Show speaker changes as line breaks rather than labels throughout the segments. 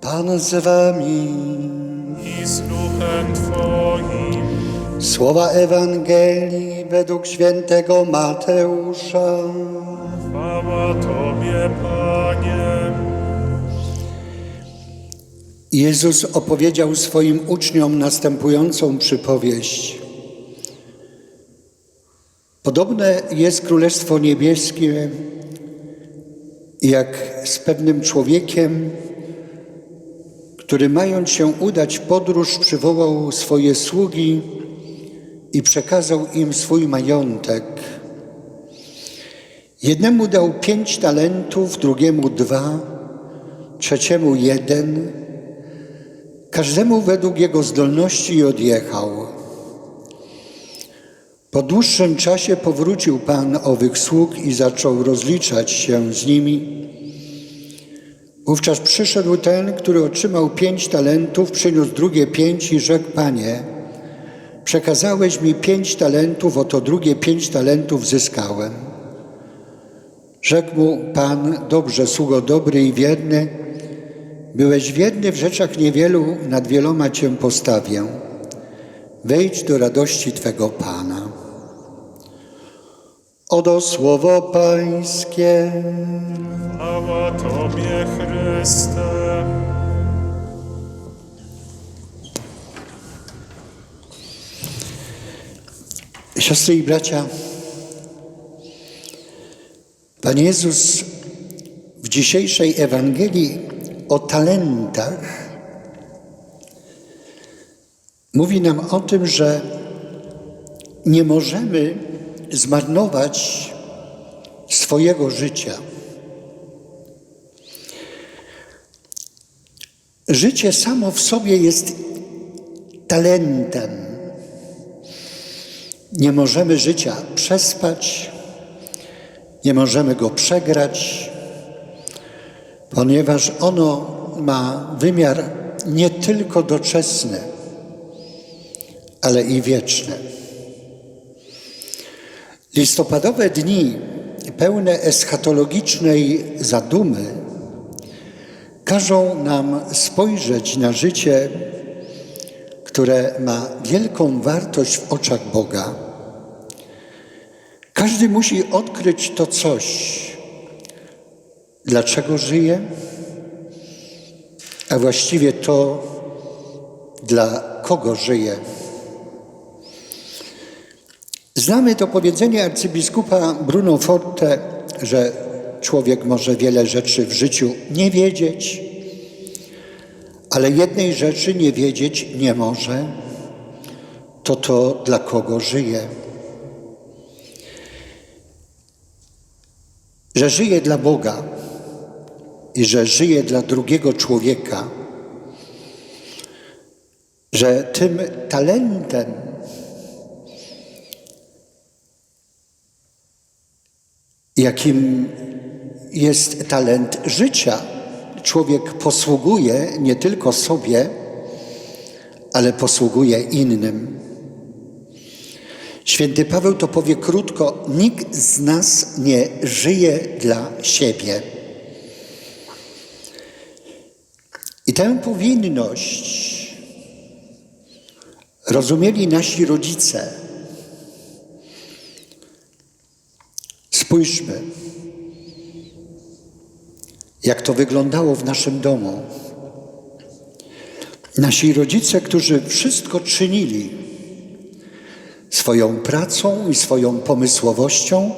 Pan z wami.
i z duchem Twoim.
Słowa Ewangelii według świętego Mateusza.
Chwała Tobie, Panie.
Jezus opowiedział swoim uczniom następującą przypowieść. Podobne jest Królestwo Niebieskie, jak z pewnym człowiekiem, który mając się udać w podróż, przywołał swoje sługi i przekazał im swój majątek. Jednemu dał pięć talentów, drugiemu dwa, trzeciemu jeden, każdemu według jego zdolności i odjechał. Po dłuższym czasie powrócił Pan owych sług i zaczął rozliczać się z nimi. Wówczas przyszedł ten, który otrzymał pięć talentów, przyniósł drugie pięć i rzekł, Panie, przekazałeś mi pięć talentów, oto drugie pięć talentów zyskałem. Rzekł mu Pan, dobrze, sługo dobry i wierny, byłeś wierny w rzeczach niewielu, nad wieloma Cię postawię. Wejdź do radości Twego Pana. Oto słowo Pańskie.
Chwała Tobie, Chryste.
Siostry i bracia, Pan Jezus w dzisiejszej Ewangelii o talentach mówi nam o tym, że nie możemy zmarnować swojego życia. Życie samo w sobie jest talentem. Nie możemy życia przespać, nie możemy go przegrać, ponieważ ono ma wymiar nie tylko doczesny, ale i wieczny. Listopadowe dni pełne eschatologicznej zadumy każą nam spojrzeć na życie, które ma wielką wartość w oczach Boga. Każdy musi odkryć to coś, dlaczego żyje, a właściwie to, dla kogo żyje. Znamy to powiedzenie arcybiskupa Bruno Forte, że człowiek może wiele rzeczy w życiu nie wiedzieć, ale jednej rzeczy nie wiedzieć nie może, to to, dla kogo żyje. Że żyje dla Boga i że żyje dla drugiego człowieka, że tym talentem, jakim jest talent życia, człowiek posługuje nie tylko sobie, ale posługuje innym. Święty Paweł to powie krótko: nikt z nas nie żyje dla siebie. I tę powinność rozumieli nasi rodzice. Spójrzmy, jak to wyglądało w naszym domu. Nasi rodzice, którzy wszystko czynili swoją pracą i swoją pomysłowością,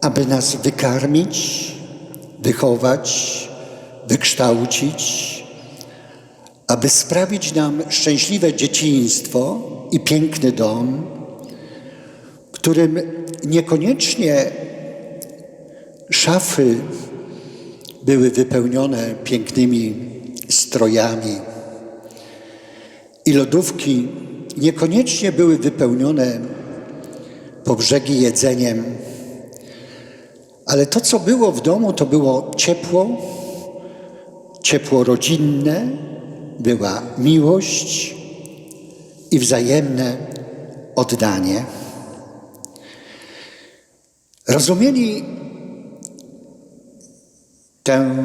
aby nas wykarmić, wychować, wykształcić, aby sprawić nam szczęśliwe dzieciństwo i piękny dom, którym niekoniecznie szafy były wypełnione pięknymi strojami i lodówki niekoniecznie były wypełnione po brzegi jedzeniem, ale to, co było w domu, to było ciepło, ciepło rodzinne, była miłość i wzajemne oddanie. Rozumieli tę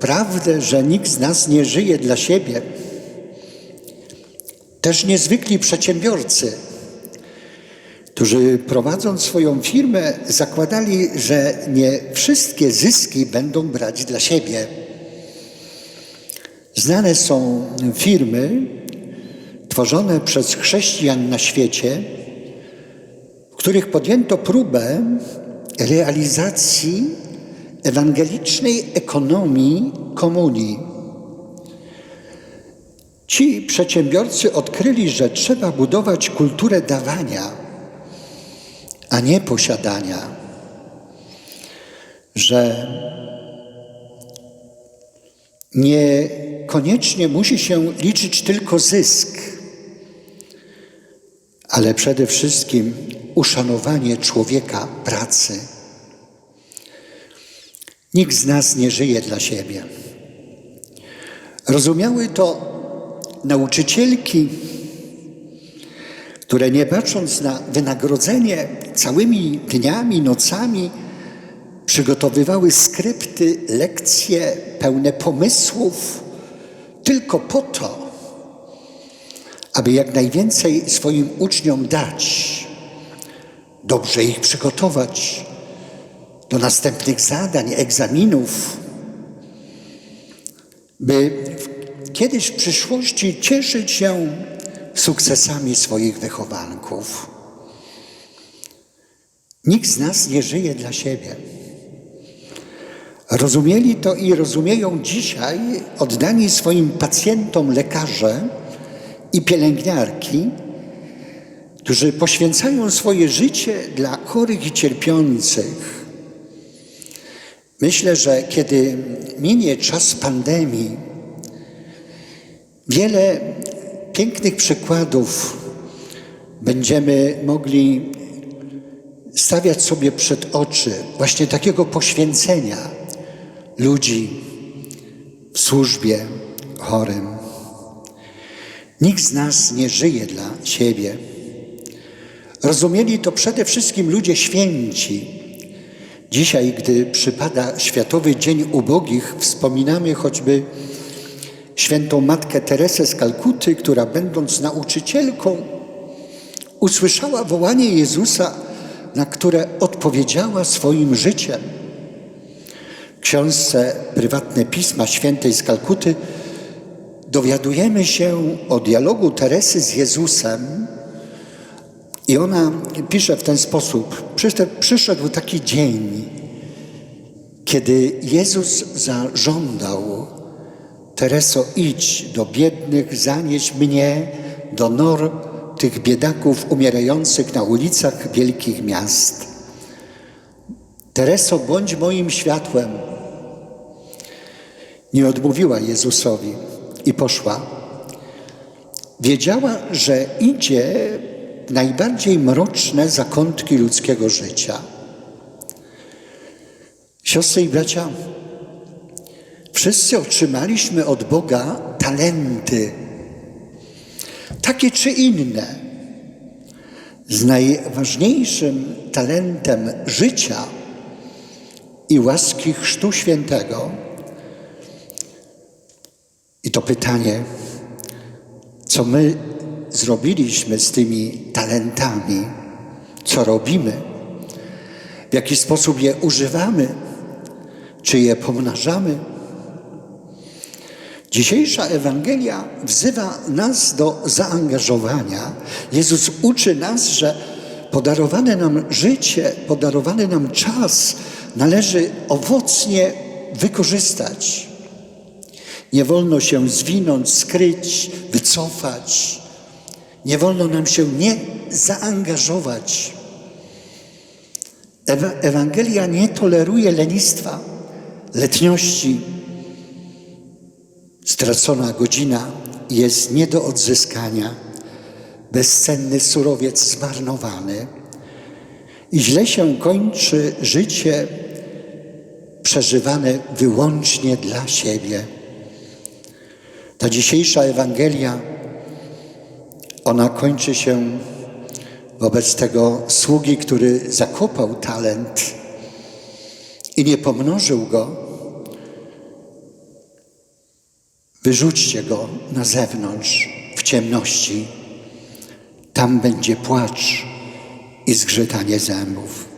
prawdę, że nikt z nas nie żyje dla siebie. Też niezwykli przedsiębiorcy, którzy prowadząc swoją firmę, zakładali, że nie wszystkie zyski będą brać dla siebie. Znane są firmy tworzone przez chrześcijan na świecie, których podjęto próbę realizacji ewangelicznej ekonomii komunii. Ci przedsiębiorcy odkryli, że trzeba budować kulturę dawania, a nie posiadania, że niekoniecznie musi się liczyć tylko zysk, ale przede wszystkim uszanowanie człowieka pracy. Nikt z nas nie żyje dla siebie. Rozumiały to nauczycielki, które nie patrząc na wynagrodzenie całymi dniami, nocami przygotowywały skrypty, lekcje pełne pomysłów, tylko po to, aby jak najwięcej swoim uczniom dać, dobrze ich przygotować do następnych zadań, egzaminów, by kiedyś w przyszłości cieszyć się sukcesami swoich wychowanków. Nikt z nas nie żyje dla siebie. Rozumieli to i rozumieją dzisiaj oddani swoim pacjentom lekarze i pielęgniarki, którzy poświęcają swoje życie dla chorych i cierpiących. Myślę, że kiedy minie czas pandemii, wiele pięknych przykładów będziemy mogli stawiać sobie przed oczy właśnie takiego poświęcenia ludzi w służbie chorym. Nikt z nas nie żyje dla siebie. Rozumieli to przede wszystkim ludzie święci. Dzisiaj, gdy przypada Światowy Dzień Ubogich, wspominamy choćby świętą Matkę Teresę z Kalkuty, która będąc nauczycielką, usłyszała wołanie Jezusa, na które odpowiedziała swoim życiem. W książce Prywatne Pisma Świętej z Kalkuty dowiadujemy się o dialogu Teresy z Jezusem i ona pisze w ten sposób. Przyszedł taki dzień, kiedy Jezus zażądał Tereso, idź do biednych, zanieś mnie do nor tych biedaków umierających na ulicach wielkich miast. Tereso, bądź moim światłem. Nie odmówiła Jezusowi i poszła. Wiedziała, że idzie najbardziej mroczne zakątki ludzkiego życia. Siostry i bracia, Wszyscy otrzymaliśmy od Boga talenty, takie czy inne. Z najważniejszym talentem życia i łaski Chrztu Świętego. I to pytanie, co my zrobiliśmy z tymi talentami, co robimy, w jaki sposób je używamy, czy je pomnażamy. Dzisiejsza Ewangelia wzywa nas do zaangażowania. Jezus uczy nas, że podarowane nam życie, podarowany nam czas należy owocnie wykorzystać. Nie wolno się zwinąć, skryć, wycofać. Nie wolno nam się nie zaangażować. Ewangelia nie toleruje lenistwa, letniości, Stracona godzina jest nie do odzyskania, bezcenny surowiec zmarnowany i źle się kończy życie przeżywane wyłącznie dla siebie. Ta dzisiejsza Ewangelia, ona kończy się wobec tego sługi, który zakopał talent i nie pomnożył go, Wyrzućcie go na zewnątrz, w ciemności. Tam będzie płacz i zgrzytanie zębów.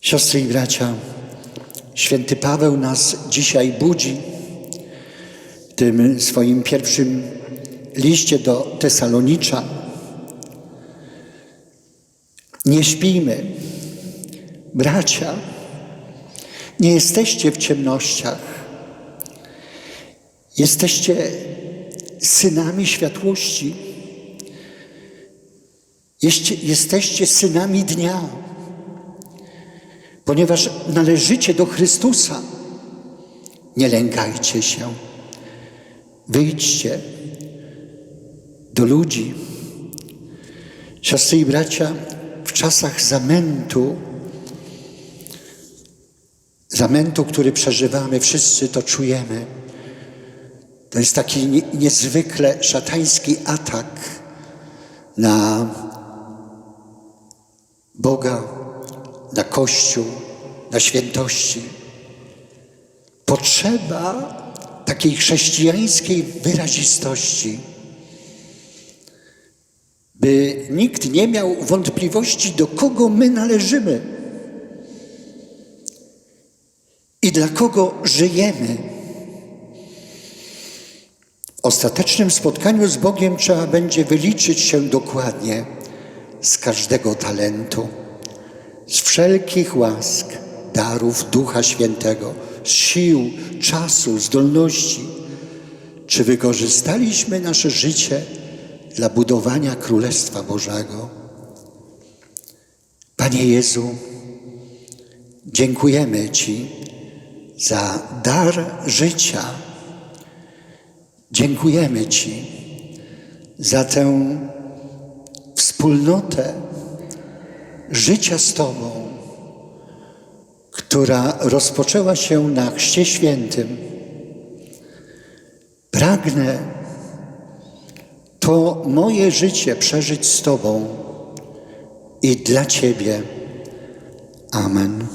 Siostry i bracia, święty Paweł nas dzisiaj budzi tym swoim pierwszym liście do Tesalonicza. Nie śpijmy, bracia, nie jesteście w ciemnościach. Jesteście synami światłości. Jesteście synami dnia, ponieważ należycie do Chrystusa. Nie lękajcie się. Wyjdźcie do ludzi. Siostry i bracia, w czasach zamętu, zamętu, który przeżywamy, wszyscy to czujemy. To jest taki nie, niezwykle szatański atak na Boga, na Kościół, na świętości. Potrzeba takiej chrześcijańskiej wyrazistości, by nikt nie miał wątpliwości, do kogo my należymy i dla kogo żyjemy. W ostatecznym spotkaniu z Bogiem trzeba będzie wyliczyć się dokładnie z każdego talentu, z wszelkich łask, darów Ducha Świętego, z sił, czasu, zdolności. Czy wykorzystaliśmy nasze życie dla budowania Królestwa Bożego? Panie Jezu, dziękujemy Ci za dar życia. Dziękujemy Ci za tę wspólnotę życia z Tobą, która rozpoczęła się na Chrzcie Świętym. Pragnę to moje życie przeżyć z Tobą i dla Ciebie. Amen.